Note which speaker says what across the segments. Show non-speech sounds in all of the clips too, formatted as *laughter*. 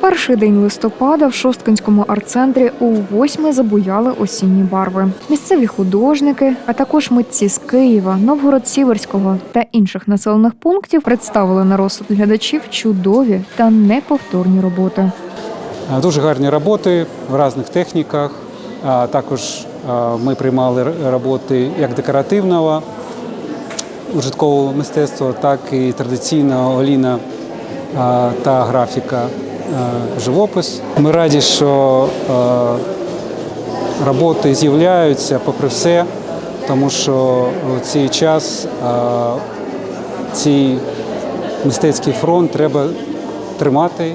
Speaker 1: Перший день листопада в Шосткинському арт-центрі у восьми забуяли осінні барви. Місцеві художники, а також митці з Києва, Новгород-Сіверського та інших населених пунктів представили на розсуд глядачів чудові та неповторні роботи.
Speaker 2: Е, Дуже гарні роботи в різних техніках. Також е, ми приймали роботи як декоративного ужиткового мистецтва, так і традиційного оліна е, та графіка, е, живопис. Ми раді, що е, роботи з'являються попри все, тому що в цей час е, цей мистецький фронт треба тримати.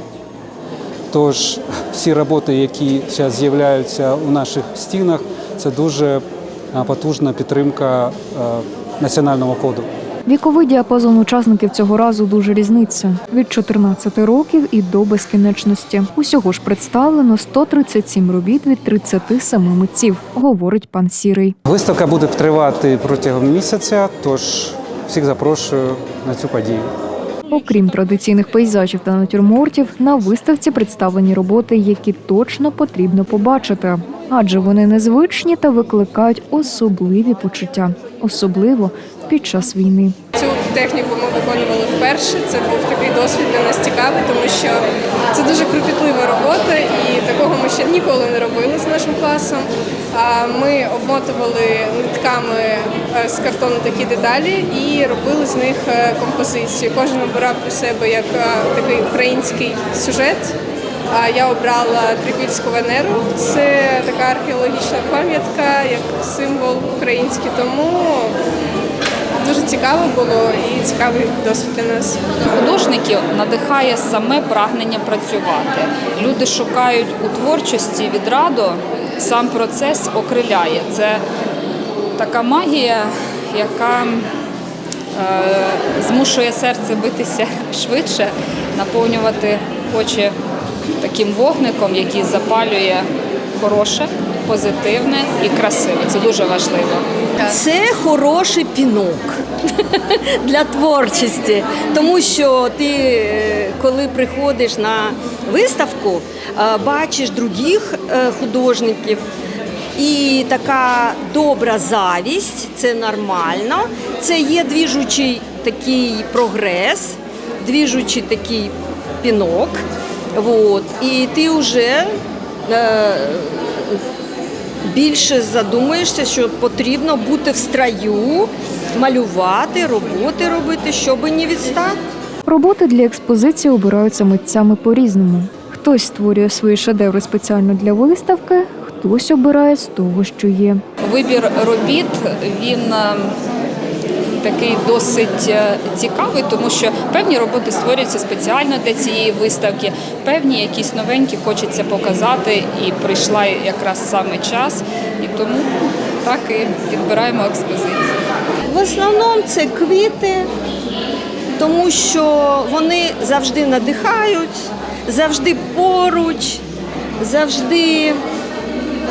Speaker 2: Тож всі роботи, які зараз з'являються у наших стінах, це дуже потужна підтримка е, національного коду.
Speaker 1: Віковий діапазон учасників цього разу дуже різниця від 14 років і до безкінечності. Усього ж представлено 137 робіт від 37 митців, говорить пан Сірий.
Speaker 2: Виставка буде тривати протягом місяця, тож всіх запрошую на цю подію.
Speaker 1: Окрім традиційних пейзажів та натюрмортів, на виставці представлені роботи, які точно потрібно побачити, адже вони незвичні та викликають особливі почуття, особливо під час війни.
Speaker 3: Техніку ми виконували вперше. Це був такий досвід для нас цікавий, тому що це дуже кропітлива робота, і такого ми ще ніколи не робили з нашим класом. Ми обмотували нитками е, з картону такі деталі і робили з них е, композицію. Кожен обирав для себе як е, такий український сюжет. Я обрала Трипільську Венеру. Це така археологічна пам'ятка, як символ український. Тому Дуже цікаво було і цікавий досвід для нас.
Speaker 4: Художників надихає саме прагнення працювати. Люди шукають у творчості відраду, сам процес окриляє. Це така магія, яка е, змушує серце битися *laughs* швидше, наповнювати очі таким вогником, який запалює хороше, позитивне і красиве. Це дуже важливо.
Speaker 5: Це хороший пінок *laughs* для творчості, тому що ти, е, коли приходиш на виставку, е, бачиш других е, художників. І така добра завість, це нормально. Це є двіжучий такий прогрес, двіжучий такий пінок. Вот. І ти вже е, більше задумаєшся, що потрібно бути в строю, малювати, роботи робити, щоб не відстати.
Speaker 1: Роботи для експозиції обираються митцями по-різному. Хтось створює свої шедеври спеціально для виставки, хтось обирає з того, що є.
Speaker 4: Вибір робіт він такий досить е, цікавий, тому що певні роботи створюються спеціально для цієї виставки, певні якісь новенькі хочеться показати, і прийшла якраз саме час, і тому так і відбираємо експозицію.
Speaker 5: В основному це квіти, тому що вони завжди надихають, завжди поруч, завжди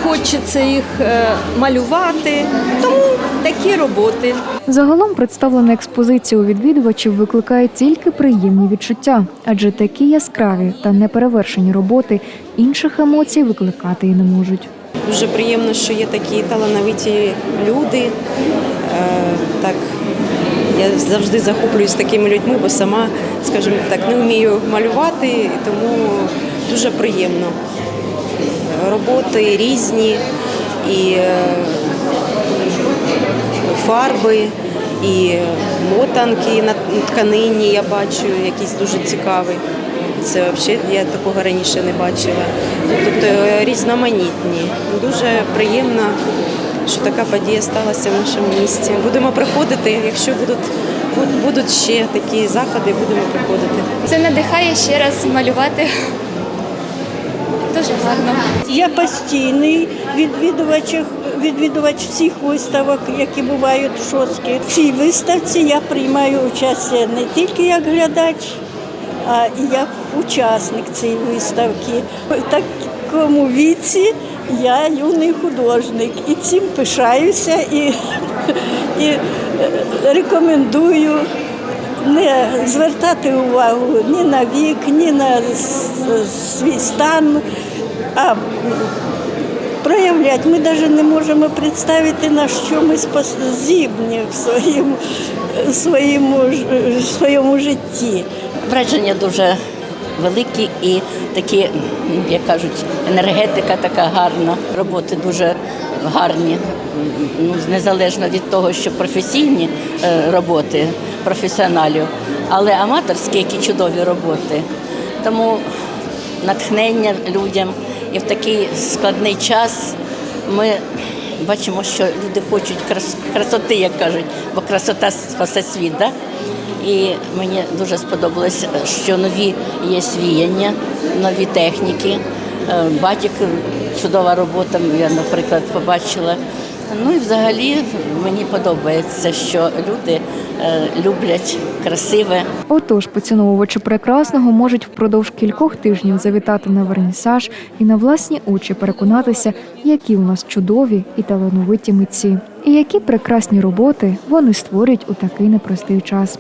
Speaker 5: хочеться їх е, малювати. Тому такі роботи.
Speaker 1: Загалом представлена експозиція у відвідувачів викликає тільки приємні відчуття, адже такі яскраві та неперевершені роботи інших емоцій викликати і не можуть.
Speaker 6: Дуже приємно, що є такі талановиті люди. Е, Так, я завжди захоплююсь такими людьми, бо сама, скажімо так, не вмію малювати, тому дуже приємно. Роботи різні, і е, фарби, і мотанки на тканині я бачу, якісь дуже цікаві. Це взагалі я такого раніше не бачила. Тобто е, різноманітні. Дуже приємно, що така подія сталася в нашому місті. Будемо приходити, якщо будуть, будуть ще такі заходи, будемо приходити.
Speaker 7: Це надихає ще раз малювати. Дуже гарно.
Speaker 8: Я постійний відвідувач, відвідувач всіх виставок, які бувають в Шостці. В цій виставці я приймаю участь не тільки як глядач, а і як учасник цієї виставки. В такому віці я юний художник і цим пишаюся і, і рекомендую не звертати увагу ні на вік, ні на свій стан, а проявляти. Ми навіть не можемо представити, на що ми спосібні в своєму, своєму, своєму житті.
Speaker 9: Враження дуже великі і такі, як кажуть, енергетика така гарна, роботи дуже гарні. Ну, незалежно від того, що професійні е, роботи професіоналів, але аматорські, які чудові роботи. Тому натхнення людям і в такий складний час ми бачимо, що люди хочуть крас- красоти, як кажуть, бо красота спасе світ. Да? І мені дуже сподобалось, що нові є віяння, нові техніки. Е, Батік чудова робота, я, наприклад, побачила. Ну і взагалі мені подобається, що люди е, люблять красиве.
Speaker 1: Отож, поціновувачі прекрасного можуть впродовж кількох тижнів завітати на вернісаж і на власні очі переконатися, які у нас чудові і талановиті митці, і які прекрасні роботи вони створюють у такий непростий час.